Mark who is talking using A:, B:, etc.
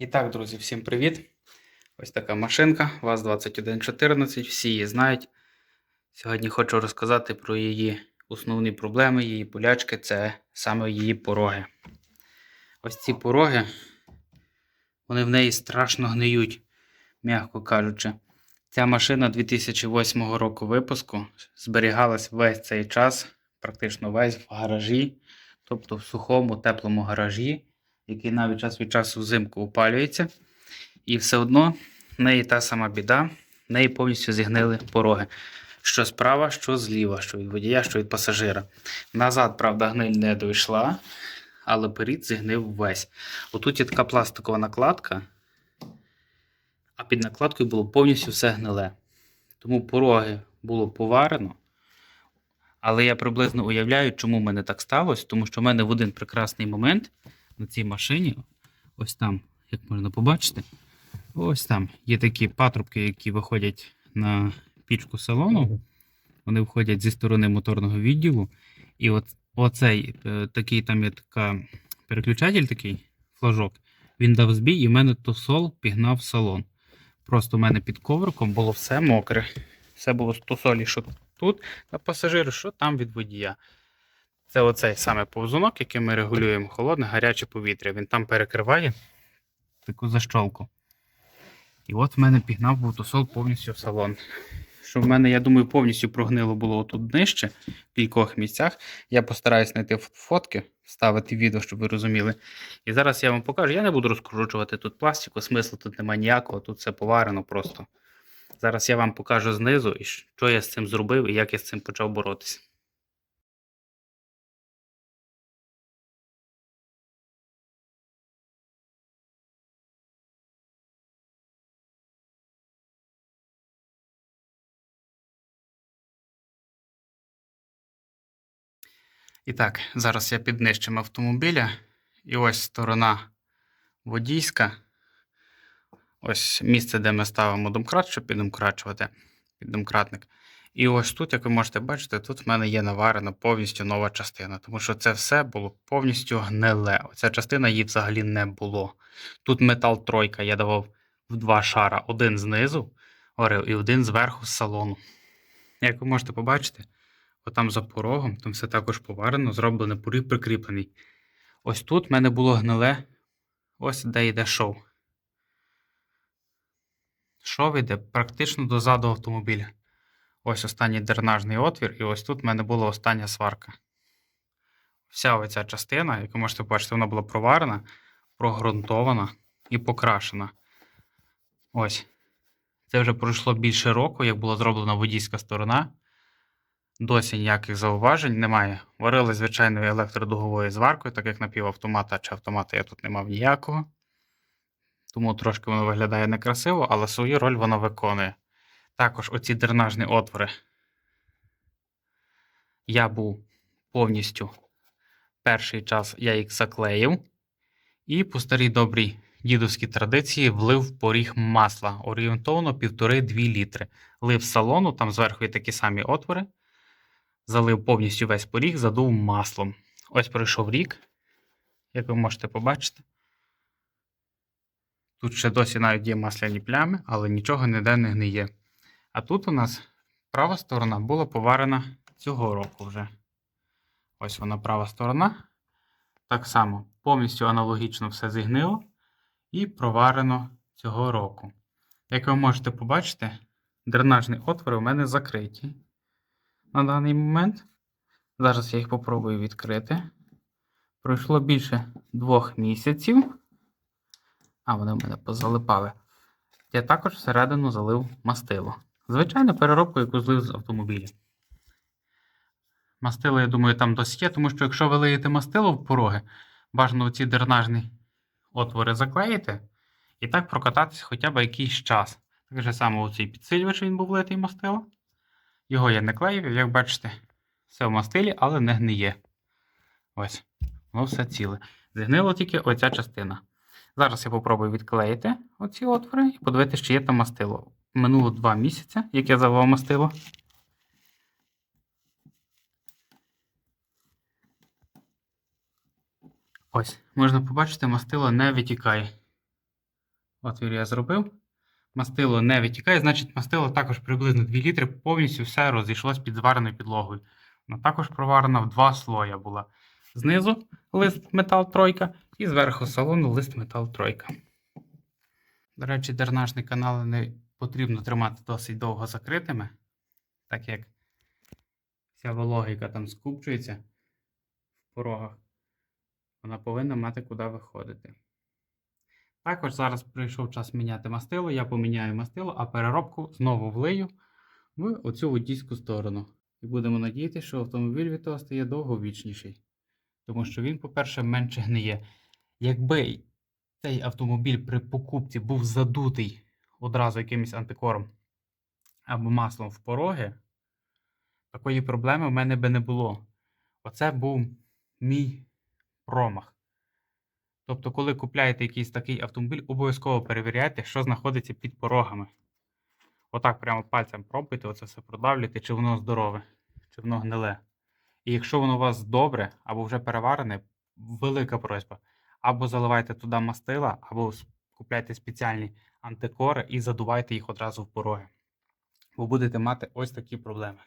A: І так, друзі, всім привіт! Ось така машинка ВАЗ-2114, всі її знають. Сьогодні хочу розказати про її основні проблеми, її болячки це саме її пороги. Ось ці пороги, вони в неї страшно гниють, м'яко кажучи. Ця машина 2008 року випуску зберігалась весь цей час, практично весь в гаражі, тобто в сухому, теплому гаражі, який навіть час від часу взимку опалюється. І все одно в неї та сама біда, в неї повністю зігнили пороги. Що справа, що зліва, що від водія, що від пасажира. Назад, правда, гниль не дійшла, але перід зігнив весь. Отут є така пластикова накладка, а під накладкою було повністю все гниле. Тому пороги було поварено. Але я приблизно уявляю, чому в мене так сталося, тому що в мене в один прекрасний момент на цій машині, ось там, як можна побачити, ось там є такі патрубки, які виходять на пічку салону. Вони входять зі сторони моторного відділу. І от оцей е, такий там є така переключатель, такий флажок, він дав збій, і в мене тосол пігнав салон. Просто в мене під ковриком було все мокре. Все було з тосолі, що тут, а пасажиру, що там від водія. Це оцей саме повзунок, яким ми регулюємо холодне, гаряче повітря. Він там перекриває таку защолку. І от в мене пігнав був повністю в салон. Що в мене, я думаю, повністю прогнило було тут нижче, в кількох місцях. Я постараюсь знайти фотки, вставити відео, щоб ви розуміли. І зараз я вам покажу. Я не буду розкручувати тут пластику, смислу тут немає ніякого, тут все поварено просто. Зараз я вам покажу знизу, і що я з цим зробив і як я з цим почав боротися. І так, зараз я під нижчим автомобіля. І ось сторона водійська. Ось місце, де ми ставимо домкрат, щоб піддомкрачувати. Піддомкратник. І ось тут, як ви можете бачити, тут в мене є наварена повністю нова частина, тому що це все було повністю гниле. Оця частина її взагалі не було. Тут метал тройка я давав в два шара: один знизу горив і один зверху з салону. Як ви можете побачити, отам за порогом, там все також поварено, зроблено поріг прикріплений. Ось тут в мене було гниле, ось де йде шов. Шов йде практично дозаду автомобіля. Ось останній дренажний отвір, і ось тут в мене була остання сварка. Вся оця частина, як ви можете побачити, вона була проварена, прогрунтована і покрашена. Ось. Це вже пройшло більше року, як була зроблена водійська сторона. Досі ніяких зауважень немає. Варили звичайною електродуговою зваркою, так як напівавтомата чи автомата я тут не мав ніякого. Тому трошки воно виглядає некрасиво, але свою роль воно виконує. Також оці дренажні отвори. Я був повністю перший час я їх заклеїв. І по старій добрій дідовській традиції влив поріг масла орієнтовно 1,5-2 літри. Лив салону, там зверху є такі самі отвори. Залив повністю весь поріг, задув маслом. Ось пройшов рік, як ви можете побачити. Тут ще досі навіть є масляні плями, але нічого ніде не гниє. А тут у нас права сторона була поварена цього року вже. Ось вона права сторона. Так само повністю аналогічно все зігнило і проварено цього року. Як ви можете побачити, дренажні отвори у мене закриті на даний момент. Зараз я їх попробую відкрити. Пройшло більше двох місяців. А, вони в мене позалипали. Я також всередину залив мастило. Звичайно, переробку, яку злив з автомобіля. Мастило, я думаю, там досі є, тому що якщо ви лиєте мастило в пороги, бажано ці дренажні отвори заклеїти і так прокататися хоча б якийсь час. Так же само оцей підсилювач він був литий мастило. Його я не клеїв, як бачите, все в мастилі, але не гниє. Ось, воно все ціле. Згнило тільки оця частина. Зараз я попробую відклеїти оці отвори і подивитися, чи є там мастило. Минуло 2 місяці, як я заливав мастило. Ось, можна побачити, мастило не витікає. Отвір я зробив. Мастило не витікає, значить мастило також приблизно 2 літри, повністю все розійшлось під звареною підлогою. Вона також проварена в два слоя була. Знизу лист метал тройка і зверху салону лист метал тройка. До речі, дренажні канали не потрібно тримати досить довго закритими, так як вся волога, яка там скупчується в порогах, вона повинна мати куди виходити. Також зараз прийшов час міняти мастило. Я поміняю мастило, а переробку знову влию в оцю водійську сторону. І будемо надіятися, що автомобіль від того стає довговічніший. Тому що він, по-перше, менше гниє. Якби цей автомобіль при покупці був задутий одразу якимось антикором або маслом в пороги, такої проблеми в мене би не було. Оце був мій промах. Тобто, коли купляєте якийсь такий автомобіль, обов'язково перевіряйте, що знаходиться під порогами. Отак прямо пальцем пробуйте, оце все продавлюйте, чи воно здорове, чи воно гниле. І якщо воно у вас добре або вже переварене, велика просьба. Або заливайте туди мастила, або купляйте спеціальні антикори і задувайте їх одразу в пороги. Ви будете мати ось такі проблеми.